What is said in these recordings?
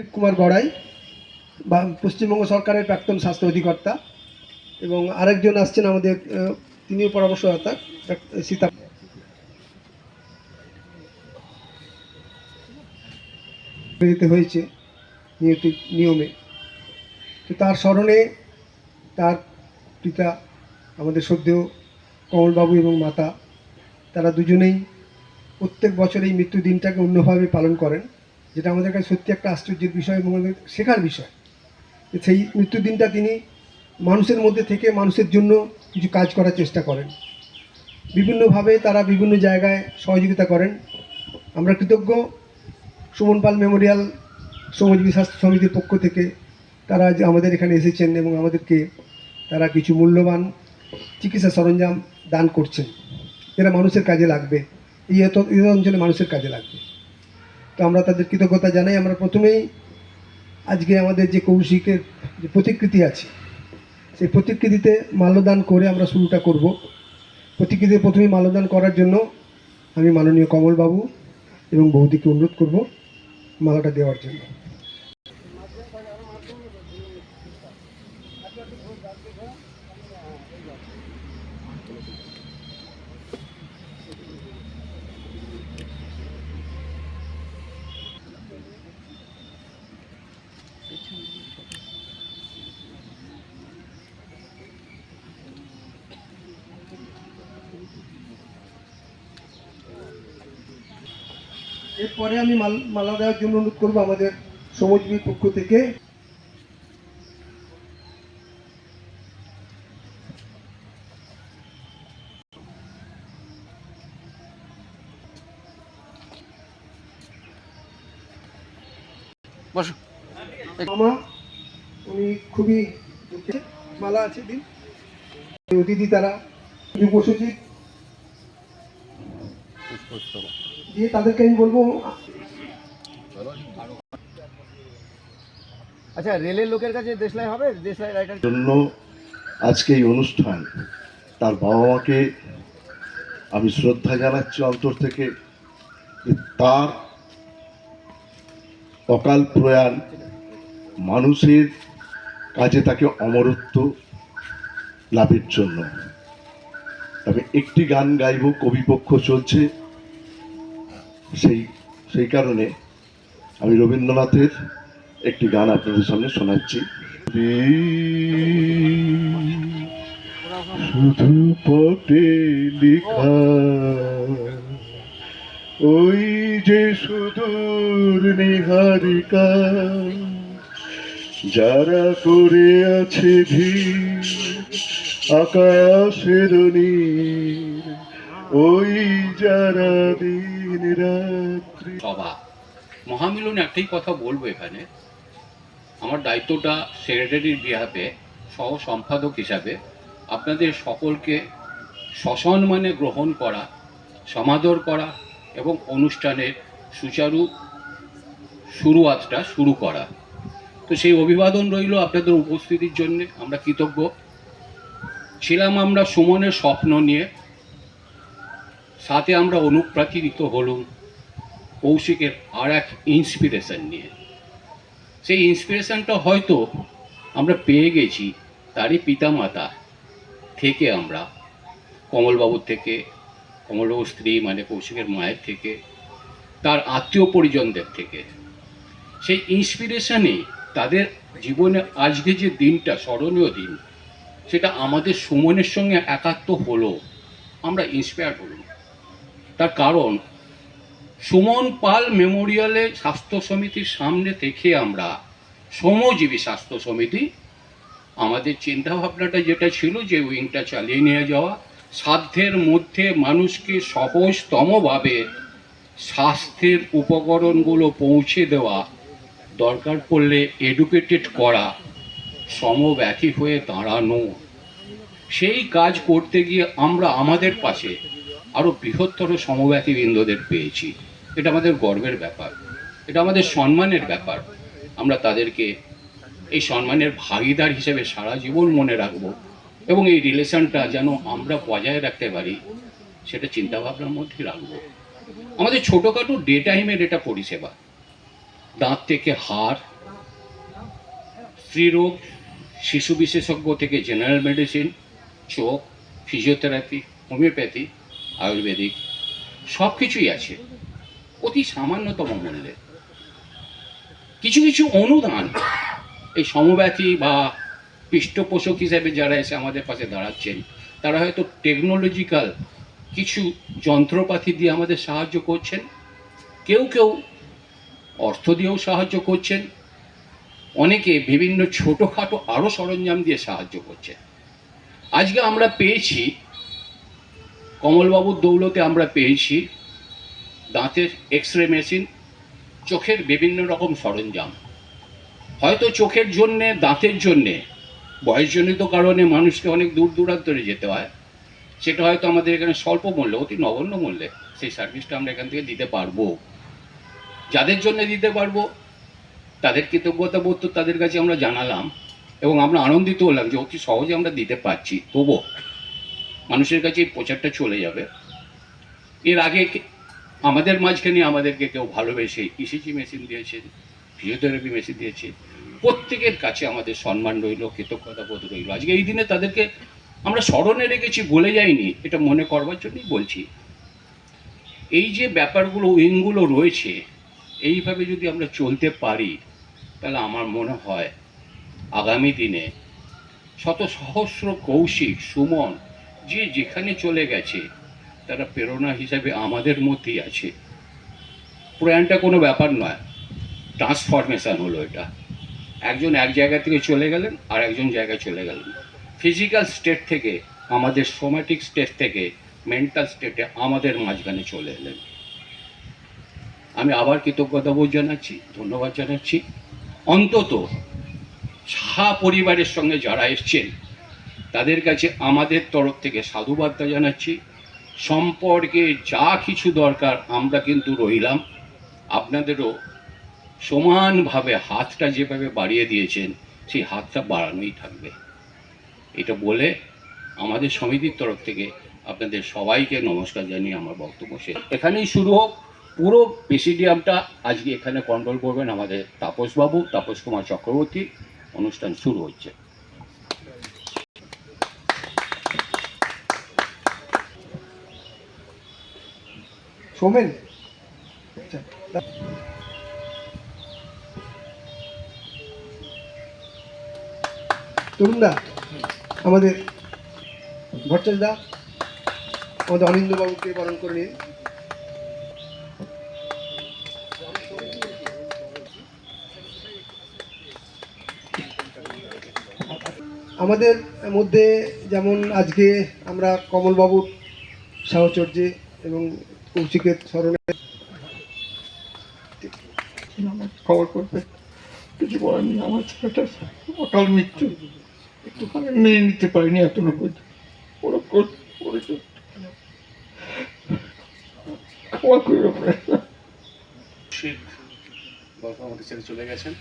দিলীপ কুমার গড়াই বা পশ্চিমবঙ্গ সরকারের প্রাক্তন স্বাস্থ্য অধিকর্তা এবং আরেকজন আসছেন আমাদের তিনিও পরামর্শদাতা সীতা দিতে হয়েছে নিয়ত নিয়মে। তো তার স্মরণে তার পিতা, আমাদের শ্রদ্ধেয় কমলবাবু এবং মাতা, তারা দুজনেই প্রত্যেক বছর এই মৃত্যু দিনটাকে অন্যভাবে পালন করেন। যেটা আমাদের কাছে সত্যি একটা আশ্চর্যের বিষয় এবং আমাদের শেখার বিষয়। সেই মৃত্যুর দিনটা তিনি মানুষের মধ্যে থেকে মানুষের জন্য কিছু কাজ করার চেষ্টা করেন। বিভিন্নভাবে তারা বিভিন্ন জায়গায় সহযোগিতা করেন। আমরা কৃতজ্ঞ সুমন পাল মেমোরিয়াল শ্রমজীবী স্বাস্থ্য সমিতির পক্ষ থেকে তারা যে আমাদের এখানে এসেছেন এবং আমাদেরকে তারা কিছু মূল্যবান চিকিৎসা সরঞ্জাম দান করছেন। যেটা মানুষের কাজে লাগবে। এই অঞ্চলে মানুষের কাজে লাগবে। তো আমরা তাদের কৃতজ্ঞতা জানাই। আমরা প্রথমেই আজকে আমাদের যে কৌশিকের যে প্রতিকৃতি আছে, সেই প্রতিকৃতিতে মাল্যদান করে আমরা শুরুটা করব। প্রতিকৃতিতে প্রথমে মাল্যদান করার জন্য আমি মাননীয় কমলবাবু এবং বৌদিকে অনুরোধ করব মালাটা দেওয়ার জন্য। এরপরে আমি মালা দেওয়ার জন্য অনুরোধ করব আমাদের সমাজবীর পক্ষ থেকে। বসো। মামা উনি খুবই মালা আছে দিন। অতিথি তারা সচিব দিয়ে তাদেরকে আমি বলব আচ্ছা রেলের লোকের কাছে দেশলাই হবে? দেশলাই রাইটার জন্য আজকে এই অনুষ্ঠান তার বাবা মাকে আমি শ্রদ্ধা জানাচ্ছি অন্তর থেকে তার অকাল প্রয়াণ মানুষের কাজে তাকে অমরত্ব লাভের জন্য। তবে একটি গান গাইব কবিপক্ষ চলছে। সেই সেই কারণে আমি রবীন্দ্রনাথের একটি গান আপনাদের সামনে শোনাচ্ছি। শুধু পটে লেখা, ওই যে সুদূর নিহারিকা, যারা করে আছে ভিড় আকাশের নীল ওই যারা দিন রাত্রি সভা। মহামিলন একটাই কথা বলব এখানে। আমার দায়িত্বটা সেক্রেটারির বিহাফে সহ সম্পাদক হিসাবে আপনাদের সকলকে সসম্মানে গ্রহণ করা, সমাদর করা এবং অনুষ্ঠানের সুচারু শুরুয়াতটা শুরু করা। তো সেই অভিবাদন রইল আপনাদের উপস্থিতির জন্য। আমরা কৃতজ্ঞ। ছিলাম আমরা সুমনের স্বপ্ন নিয়ে। সাথে আমরা অনুপ্রাচীরিত হলুম কৌশিকের আর এক ইন্সপিরেশন নিয়ে। সেই ইন্সপিরেশনটা হয়তো আমরা পেয়ে গেছি তারই পিতামাতা থেকে আমরা, কমলবাবুর থেকে, কমলবাবুর স্ত্রী মানে কৌশিকের মায়ের থেকে, তার আত্মীয় পরিজনদের থেকে। সেই ইন্সপিরেশনে তাদের জীবনে আজকে যে দিনটা, স্মরণীয় দিন, সেটা আমাদের সুমনের সঙ্গে একাত্ম হলো, আমরা ইন্সপায়ার হলাম। তার কারণ, সুমন পাল মেমোরিয়ালে স্বাস্থ্য সমিতির সামনে থেকে আমরা শ্রমজীবী স্বাস্থ্য সমিতি, আমাদের চিন্তাভাবনাটা যেটা ছিল যে উইংটা চালিয়ে নিয়ে যাওয়া, সাধ্যের মধ্যে মানুষকে সহজতমভাবে স্বাস্থ্যের উপকরণগুলো পৌঁছে দেওয়া দরকার পড়লে এডুকেটেড করা সমব্যাথী হয়ে দাঁড়ানো। সেই কাজ করতে গিয়ে আমরা আমাদের পাশে আরও বৃহত্তর সমব্যাথী বৃন্দদের পেয়েছি। এটা আমাদের গর্বের ব্যাপার। এটা আমাদের সম্মানের ব্যাপার। আমরা তাদেরকে এই সম্মানের ভাগিদার হিসেবে সারা জীবন মনে রাখব এবং এই রিলেশনটা যেন আমরা বজায় রাখতে পারি, সেটা চিন্তাভাবনার মধ্যে রাখব। আমাদের ছোটোখাটো ডে টাইমের এটা পরিষেবা। দাঁত থেকে হাড়, স্ত্রীরোগ, শিশু বিশেষজ্ঞ থেকে জেনারেল মেডিসিন, চোখ, ফিজিওথেরাপি, হোমিওপ্যাথি আয়ুর্বেদিক সব কিছুই আছে। অতি সামান্যতম মূল্যে। কিছু কিছু অনুদান এই সমব্যথী বা পৃষ্ঠপোষক হিসেবে যারা এসে আমাদের পাশে দাঁড়াচ্ছেন, তারা হয়তো টেকনোলজিক্যাল কিছু যন্ত্রপাতি দিয়ে আমাদের সাহায্য করছেন। কেউ কেউ অর্থ দিয়েও সাহায্য করছেন। অনেকে বিভিন্ন ছোটোখাটো আরও সরঞ্জাম দিয়ে সাহায্য করছে আজকে আমরা পেয়েছি কমলবাবুর দৌলতে আমরা পেয়েছি দাঁতের এক্স রে মেশিন, চোখের বিভিন্ন রকম সরঞ্জাম। হয়তো চোখের জন্যে, দাঁতের জন্যে, বয়সজনিত কারণে মানুষকে অনেক দূর দূরান্তরে যেতে হয়। সেটা হয়তো আমাদের এখানে স্বল্প মূল্যে, অতি নগণ্য মূল্যে সেই সার্ভিসটা আমরা এখান থেকে দিতে পারব। যাদের জন্য দিতে পারব, তাদের কৃতজ্ঞতা বোধ তো তাদের কাছে আমরা জানালাম এবং আমরা আনন্দিত হলাম যে অতি সহজে আমরা দিতে পারছি। তবুও মানুষের কাছে প্রচারটা চলে যাবে। এর আগে আমাদের মাঝখানে আমাদেরকে কেউ ভালোবেসে ইসিজি মেশিন দিয়েছেন ফিজিওথেরাপি মেশিন দিয়েছে, প্রত্যেকের কাছে আমাদের সম্মান রইল কৃতজ্ঞতা বোধ রইল। আজকে এই দিনে তাদেরকে আমরা স্মরণে রেখেছি বলে যাইনি, এটা মনে করবার জন্যই বলছি। এই যে ব্যাপারগুলো, উইংগুলো রয়েছে, এইভাবে যদি আমরা চলতে পারি, তাহলে আমার মনে হয় আগামী দিনে শত সহস্র কৌশিক, সুমন যে যেখানে চলে গেছে, তারা প্রেরণা হিসাবে আমাদের মধ্যেই আছে। প্রয়াণটা কোনো ব্যাপার নয় ট্রান্সফরমেশন হলো এটা। একজন এক জায়গা থেকে চলে গেলেন, আর একজন জায়গায় চলে গেলেন। ফিজিক্যাল স্টেট থেকে, আমাদের সোম্যাটিক স্টেট থেকে মেন্টাল স্টেটে আমাদের মাঝখানে চলে এলেন। আমি আবার কৃতজ্ঞতা বোধ জানাচ্ছি, ধন্যবাদ জানাচ্ছি। অন্তত সাহা পরিবারের সঙ্গে যারা এসছেন তাদের কাছে আমাদের তরফ থেকে সাধুবার্তা জানাচ্ছি। সম্পর্কে যা কিছু দরকার আমরা কিন্তু রইলাম। আপনাদেরও সমানভাবে হাতটা যেভাবে বাড়িয়ে দিয়েছেন, সেই হাতটা বাড়ানোই থাকবে। এটা বলে আমাদের সমিতির তরফ থেকে আপনাদের সবাইকে নমস্কার জানিয়ে আমার বক্তব্য শেষ। এখানেই শুরু হোক। পুরো প্রেসিডিয়ামটা আজকে এখানে কন্ট্রোল করবেন আমাদের তাপসবাবু, তাপস কুমার চক্রবর্তী। অনুষ্ঠান শুরু হচ্ছে। সোমেন? আচ্ছা তরুণদা, আমাদের ভট্টাচদা আমাদের অনিন্দবাবুকে বরণ করে নিন। আমাদের মধ্যে যেমন আজকে আমরা কমলবাবুর সাহচর্যে এবং কৌশিকের স্মরণে খবর করবে কিছু করার নেই। আমার ছেলেটার অকাল মৃত্যু। একটুখানি মেনে নিতে পারিনি এখনও পর্যন্ত। ওরা কর- করেছে। ক্ষমা করে শিখ ছেড়ে চলে গেছেন।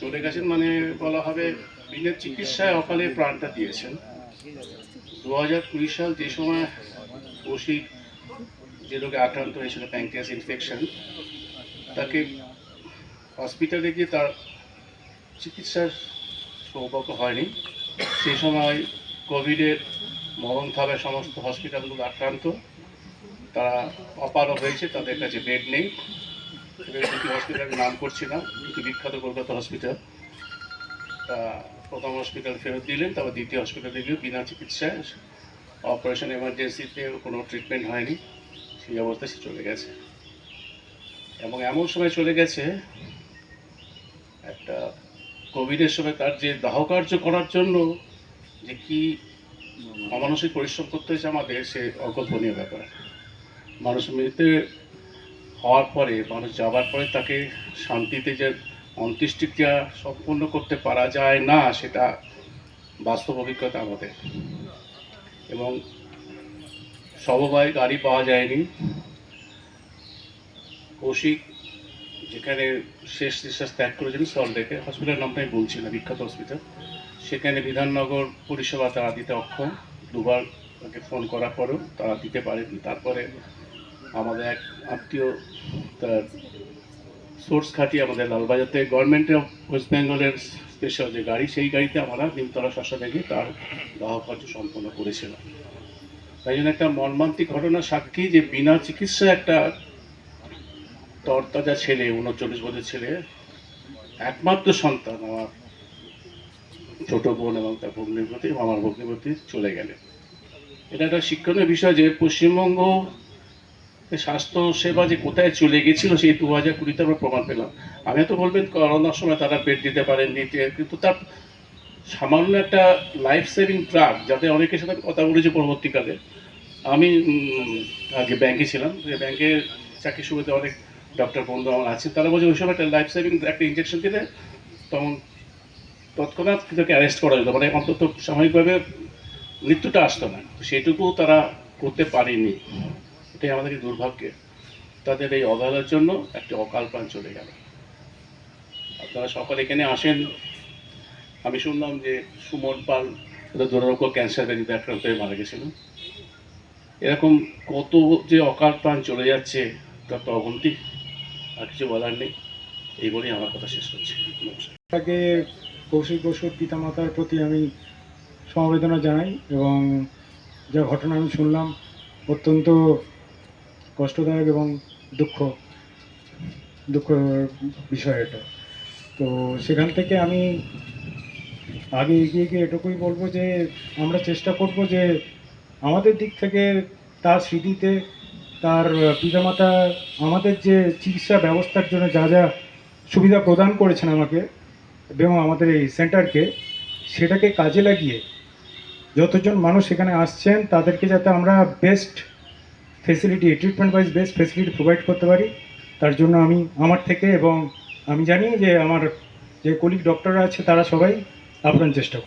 চলে গেছেন মানে বলা হবে বিনা চিকিৎসায় অকালে প্রাণটা দিয়েছেন। দু হাজার কুড়ি সাল যে সময় কৌশিক যে রোগে আক্রান্ত হয়েছিল প্যাঙ্কিয়াস ইনফেকশন তাকে হসপিটালে গিয়ে তার চিকিৎসার সৌভাগ্য হয়নি। সেই সময় কোভিডের মরণ থাবে সমস্ত হসপিটালগুলো আক্রান্ত। তারা অপারক হয়েছে, তাদের কাছে বেড নেই। দুটি হসপিটালের নাম করছি না দুটি বিখ্যাত কলকাতা হসপিটাল তা প্রথম হসপিটাল ফেরত দিলেন, তারপর দ্বিতীয় হসপিটালে গিয়ে বিনা চিকিৎসায় অপারেশন এমার্জেন্সিতে কোনো ট্রিটমেন্ট হয়নি। সেই অবস্থায় সে চলে গেছে। এবং এমন সময় চলে গেছে, একটা কোভিডের সময় তার যে দাহ কার্য করার জন্য যে কি অমানসিক পরিশ্রম করতে হয়েছে আমাদের, সে অকল্পনীয় ব্যাপার। মানুষ মৃত্যু হওয়ার পরে, মানুষ যাবার পরে তাকে শান্তিতে যে অন্ত্যেষ্টিক্রিয়া সম্পূর্ণ করতে পারা যায় না, সেটা বাস্তব অভিজ্ঞতা আমাদের। এবং সমবায় গাড়ি পাওয়া যায়নি। কৌশিক যেখানে শেষ নিঃশ্বাস ত্যাগ করেছেন সল্টলেকে হসপিটাল নামটা আমি বলছি না, বিখ্যাত হসপিটাল সেখানে বিধাননগর পরিষেবা তারা দিতে অক্ষম। দুবার তাকে ফোন করার পরেও তারা দিতে পারেনি তারপরে আমাদের এক আত্মীয় তার সোর্স খাটিয়ে আমাদের লালবাজার থেকে গভর্নমেন্ট অফ ওয়েস্ট বেঙ্গলের স্পেশাল যে গাড়ি, সেই গাড়িতে আমরা নিমতলা শ্মশানে গিয়ে তার দাহ কার্য সম্পন্ন করেছিলাম। তাই জন্য একটা মর্মান্তিক ঘটনা সাক্ষী যে বিনা চিকিৎসায় একটা তরতাজা ছেলে, উনচল্লিশ বছর ছেলে, একমাত্র সন্তান আমার ছোট বোন এবং তার ভগ্নিপতি আমার ভগ্নিপতি চলে গেলেন এটা একটা শিক্ষণীয় বিষয় যে পশ্চিমবঙ্গ স্বাস্থ্য সেবা যে কোথায় চলে গেছিল সেই দু হাজার কুড়িতে আমরা প্রমাণ পেলাম। আমি তো বলবেন, করোনার সময় তারা বেড দিতে পারেন নিতে কিন্তু তার সামান্য একটা লাইফ সেভিং ড্রাগ যাতে অনেকের সাথে কথা বলেছি পরবর্তীকালে। আমি আগে ব্যাংকে ছিলাম। যে ব্যাংকে চাকরি শুরুতে অনেক ডক্টর বন্ধু আমার আছে। তারা বলছে, ওইসব একটা লাইফ সেভিং একটা ইঞ্জেকশন দিলে তখন তৎক্ষণাৎ তাকে অ্যারেস্ট করা যেত। মানে অন্তত সাময়িকভাবে মৃত্যুটা আসতো না। তো সেইটুকু তারা করতে পারেনি। এটাই আমাদের দুর্ভাগ্যে। তাদের এই অবহেলার জন্য একটি অকাল প্রাণ চলে গেল। আপনারা সকালে এখানে আসেন। আমি শুনলাম যে সুমন পাল দুরারোগ্য ক্যান্সার ব্যাধিতে আক্রান্ত হয়ে মারা গেছিল। এরকম কত যে অকাল প্রাণ চলে যাচ্ছে, তার তো অবন্তি আর কিছু বলার নেই। এই বলেই আমার কথা শেষ করছি। তাকে কৌশিক বসুর পিতামাতার প্রতি আমি সমবেদনা জানাই এবং যা ঘটনা আমি শুনলাম অত্যন্ত কষ্টদায়ক এবং দুঃখ দুঃখ বিষয় এটা। তো সেখান থেকে আমি আগে এগিয়ে গিয়ে এটুকুই বলব যে, আমরা চেষ্টা করব যে, আমাদের দিক থেকে তার স্মৃতিতে, তার পিতামাতা আমাদের যে চিকিৎসা ব্যবস্থার জন্য যা যা সুবিধা প্রদান করেছেন আমাকে, এবং আমাদের এই সেন্টারকে, সেটাকে কাজে লাগিয়ে যতজন মানুষ এখানে আসছেন, তাদেরকে যাতে আমরা best facility treatment wise best facility provide করতে পারি, তার জন্য আমি, আমার থেকে, এবং আমি জানি যে, আমার যে কলিগ ডক্টররা আছে, তারা সবাই আপ্রাণ চেষ্টা